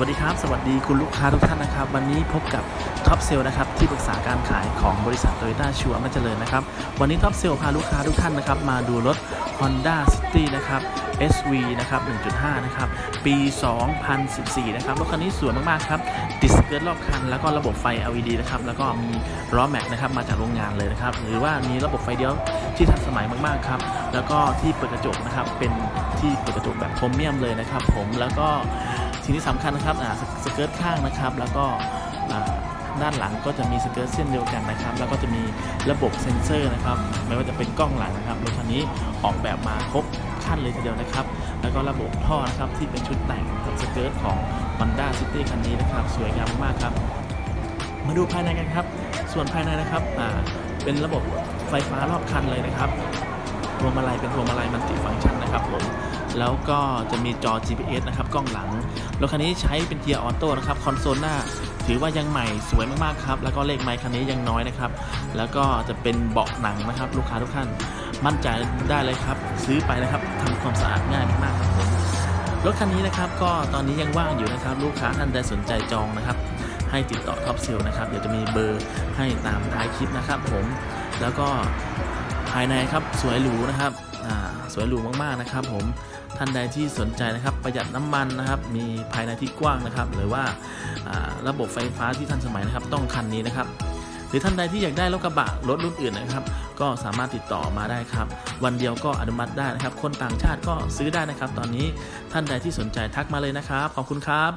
วัสดีครับ สวัสดีคุณลูกค้าทุกท่านนะครับ วันนี้พบกับท็อปเซลนะครับที่ปรึกษาการขายของบริษัทโตโยต้าชัวร์อำนาเจริญนะครับ วันนี้ท็อปเซลพาลูกค้าทุกท่านนะครับ มาดูรถ Honda City นะครับ SV นะครับ 1.5 นะครับ ปี 2014 นะครับ รถคันนี้สวยมากๆครับ ติดสเกิร์ตรอบคัน แล้วก็ระบบไฟ LED นะครับ แล้วก็มีล้อแม็กนะครับ มาจากโรงงานเลยนะครับ หรือว่ามีระบบไฟเดียวที่ทันสมัยมากๆครับ แล้วก็ที่เปิดกระจกนะครับ เป็นที่เปิดกระจกแบบโครเมียมเลยนะครับผม แล้วก็ สิ่งที่สำคัญนะครับอ่าสสเกิร์ตข้างนะครับ แล้วก็ด้านหลังก็จะมีสเกิร์ตเส้นเดียวกันนะครับ แล้วก็จะมีระบบเซ็นเซอร์นะครับ ไม่ว่าจะเป็นกล้องหลังนะครับรถคันนี้ออกแบบมาครบขั้นเลยทีเดียวนะครับ แล้วก็ระบบท่อนะครับที่เป็นชุดแต่งกับสเกิร์ตของ Honda City คันนี้นะครับ สวยงามมากครับ มาดูภายในกันครับ ส่วนภายในนะครับอ่าเป็นระบบไฟฟ้ารอบคันเลยนะครับ พวงมาลัยเป็นพวงมาลัยมัลติฟังก์ชันนะครับผมแล้วก็จะมีจอ GPS นะครับกล้องหลังรถคันนี้ใช้เป็นเกียร์ออโต้นะครับคอนโซลหน้าถือว่ายังใหม่สวยมากๆครับแล้วก็เลขไมค์คันนี้ยังน้อยนะครับ แล้วก็จะเป็นเบาะหนังนะครับ ลูกค้าทุกท่านมั่นใจได้เลยครับ ซื้อไปนะครับทำความสะอาดง่ายมากๆครับผมรถคันนี้นะครับก็ตอนนี้ยังว่างอยู่นะครับ ลูกค้าท่านใดสนใจจองนะครับ ให้ติดต่อท็อปเซลนะครับเดี๋ยวจะมีเบอร์ให้ตามท้ายคลิปนะครับผมแล้วก็ ภายในครับสวยหรูนะครับอ่าสวยหรูมากๆนะครับ ผมท่านใดที่สนใจนะครับประหยัดน้ำมันนะครับ มีภายในที่กว้างนะครับ หรือว่าระบบไฟฟ้าที่ทันสมัยนะครับ ต้องคันนี้นะครับ หรือท่านใดที่อยากได้รถกระบะรถรุ่นอื่นนะครับ ก็สามารถติดต่อมาได้ครับ วันเดียวก็อนุมัติได้นะครับ คนต่างชาติก็ซื้อได้นะครับ ตอนนี้ท่านใดที่สนใจทักมาเลยนะครับ ขอบคุณครับ